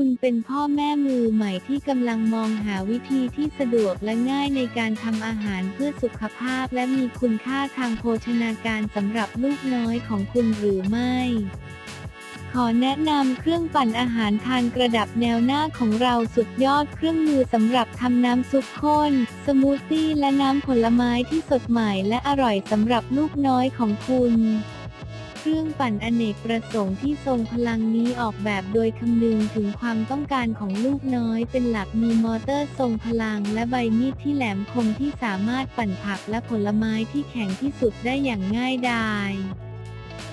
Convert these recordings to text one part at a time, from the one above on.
คุณเป็นพ่อแม่มือใหม่ที่กำลังมองหาวิธีที่สะดวกและง่ายในการทำอาหารเพื่อสุขภาพและมีคุณค่าทางโภชนาการสำหรับลูกน้อยของคุณหรือไม่ ขอแนะนำเครื่องปั่นอาหารทานกระดับแนวหน้าของเราสุดยอดเครื่องมือสำหรับทำน้ำซุปข้น สมูทตี้และน้ำผลไม้ที่สดใหม่และอร่อยสำหรับลูกน้อยของคุณ เครื่องปั่นอเนกประสงค์ที่ทรงพลังนี้ออกแบบโดยคำนึงถึงความต้องการของลูกน้อยเป็นหลักมีมอเตอร์ทรงพลังและใบมีดที่แหลมคมที่สามารถปั่นผักและผลไม้ที่แข็งที่สุดได้อย่างง่ายดาย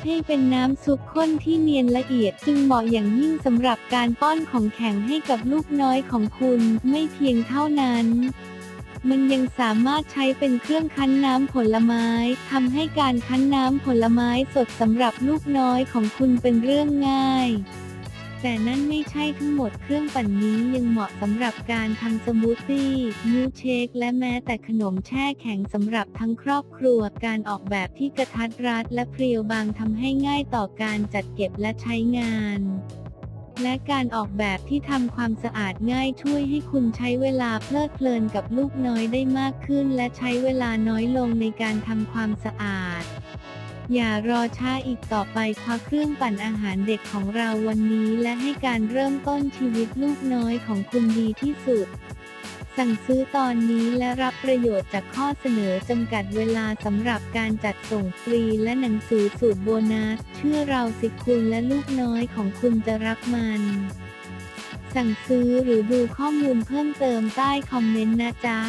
ให้เป็นน้ำซุปข้นที่เนียนละเอียดจึงเหมาะอย่างยิ่งสำหรับการป้อนของแข็งให้กับลูกน้อยของคุณไม่เพียงเท่านั้น มันยังสามารถใช้เป็นเครื่องคั้นน้ำผลไม้ทำให้การคั้นน้ำผลไม้สดสำหรับลูกน้อยของคุณเป็นเรื่องง่าย แต่นั่นไม่ใช่ทั้งหมดเครื่องปั่นนี้ยังเหมาะสำหรับการทำสมูทตี้มิลเชค และแม้แต่ขนมแช่แข็งสำหรับทั้งครอบครัวการออกแบบที่กระทัดรัดและเพรียวบางทำให้ง่ายต่อการจัดเก็บและใช้งาน และการออกแบบที่ทำความสะอาดง่ายช่วยให้คุณใช้เวลาเพลิดเพลินกับลูกน้อยได้มากขึ้น และใช้เวลาน้อยลงในการทำความสะอาด อย่ารอช้าอีกต่อไปคว้าเครื่องปั่นอาหารเด็กของเราวันนี้ และให้การเริ่มต้นชีวิตลูกน้อยของคุณดีที่สุด สั่งซื้อตอนนี้และรับประโยชน์จากข้อเสนอจำกัดเวลาสำหรับการจัดส่งฟรีและหนังสือสูตรโบนัส เชื่อเราสิคุณและลูกน้อยของคุณจะรักมัน สั่งซื้อหรือดูข้อมูลเพิ่มเติมใต้คอมเมนต์นะจ๊ะ